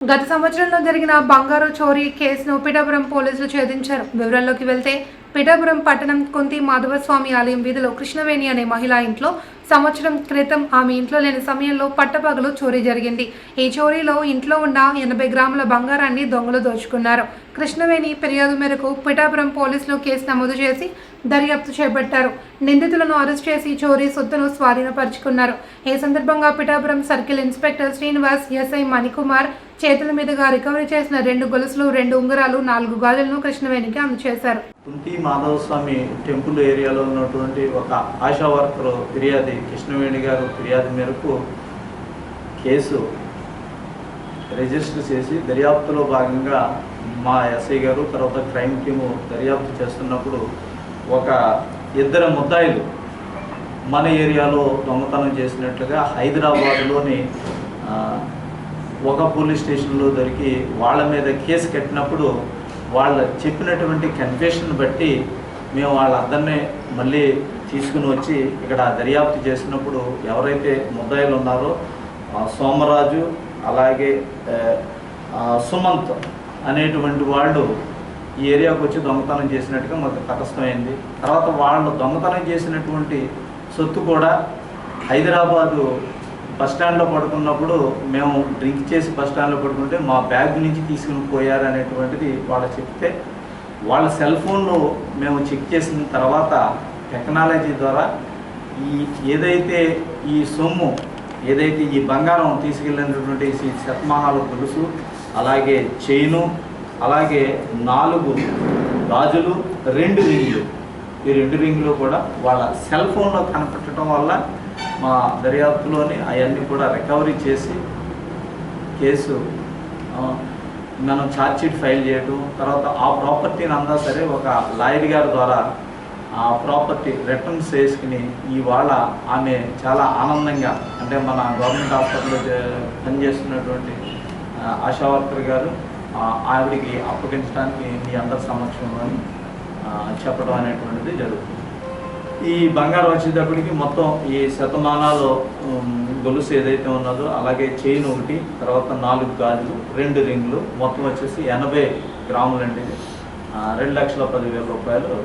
గత సంవత్సరంలో జరిగిన బంగారు చోరీ కేసును పిఠాపురం పోలీసులు ఛేదించారు. వివరాల్లోకి వెళ్తే పిఠాపురం పట్టణం కొంతి మాధవస్వామి ఆలయం వీధిలో కృష్ణవేణి అనే మహిళ ఇంట్లో సంవత్సరం క్రితం ఆమె ఇంట్లో లేని సమయంలో పట్టపగలు చోరీ జరిగింది. ఈ చోరీలో ఇంట్లో ఉన్న ఎనభై గ్రాముల బంగారాన్ని దొంగలు దోచుకున్నారు. కృష్ణవేణి ఫిర్యాదు మేరకు పిఠాపురం పోలీసులు కేసు నమోదు చేసి దర్యాప్తు చేపట్టారు. నిందితులను అరెస్ట్ చేసి చోరీ సొత్తును స్వాధీనపరుచుకున్నారు. ఈ సందర్భంగా Pithapuram circle inspector Srinivas SI Manikumar చేతుల మీదుగా రికవరీ చేసిన రెండు గొలుసులు రెండు ఉంగరాలు నాలుగు గాజులను కృష్ణవేణికి అందజేశారు కుంటి మాధవ స్వామి టెంపుల్ ఏరియాలో ఉన్నటువంటి ఒక ఆశా వర్కర్ ఫిర్యాది కృష్ణవేణి గారు ఫిర్యాదు మేరకు కేసు రిజిస్టర్ చేసి దర్యాప్తులో భాగంగా మా ఎస్ఐ గారు తర్వాత క్రైమ్ టీము దర్యాప్తు చేస్తున్నప్పుడు ఒక ఇద్దరు ముద్దాయిలు మన ఏరియాలో దొంగతనం చేసినట్లుగా హైదరాబాద్లోని ఒక పోలీస్ స్టేషన్లో దొరికి వాళ్ళ మీద కేసు కట్టినప్పుడు వాళ్ళు చెప్పినటువంటి కన్ఫెషన్ బట్టి మేము వాళ్ళందరినీ మళ్ళీ తీసుకుని వచ్చి ఇక్కడ దర్యాప్తు చేసినప్పుడు ఎవరైతే ముద్దాయిలు ఉన్నారో సోమరాజు అలాగే సుమంత్ అనేటువంటి వాళ్ళు ఈ ఏరియాకు వచ్చి దొంగతనం చేసినట్టుగా మాకు తటస్థమైంది. తర్వాత వాళ్ళు దొంగతనం చేసినటువంటి సొత్తు కూడా హైదరాబాదు బస్ స్టాండ్లో పడుకున్నప్పుడు మేము డ్రింక్ చేసి బస్ స్టాండ్లో పడుకుంటే మా బ్యాగ్ నుంచి తీసుకుని పోయారు అనేటువంటిది వాళ్ళు చెప్తే వాళ్ళ సెల్ ఫోన్లో మేము చెక్ చేసిన తర్వాత టెక్నాలజీ ద్వారా ఈ ఏదైతే ఈ సొమ్ము ఏదైతే ఈ బంగారం తీసుకెళ్ళినటువంటి ఈ శతమానాల గొలుసు అలాగే చైను అలాగే నాలుగు గాజులు రెండు రింగులు. ఈ రెండు రింగులు కూడా వాళ్ళ సెల్ ఫోన్లో కనపెట్టడం వల్ల మా దర్యాప్తులోని అవన్నీ కూడా రికవరీ చేసి కేసు మనం ఛార్జ్షీట్ ఫైల్ చేయడం తర్వాత ఆ ప్రాపర్టీని అందా సరే ఒక లాయర్ గారి ద్వారా ఆ ప్రాపర్టీ రిటర్న్స్ చేసుకుని ఇవాళ ఆమె చాలా ఆనందంగా అంటే మన గవర్నమెంట్ హాస్పిటల్లో పనిచేస్తున్నటువంటి ఆశా వర్కర్ గారు ఆవిడికి అప్పగించడానికి మీ అందరి సమక్షంలో చెప్పడం అనేటువంటిది జరుగుతుంది. ఈ బంగారం వచ్చేటప్పటికి మొత్తం ఈ శతమానాలు గొలుసు ఏదైతే ఉన్నదో అలాగే చైన్ ఒకటి తర్వాత నాలుగు గాజులు రెండు రింగులు మొత్తం వచ్చేసి ఎనభై గ్రాములు అండి రెండు లక్షల పదివేల రూపాయలు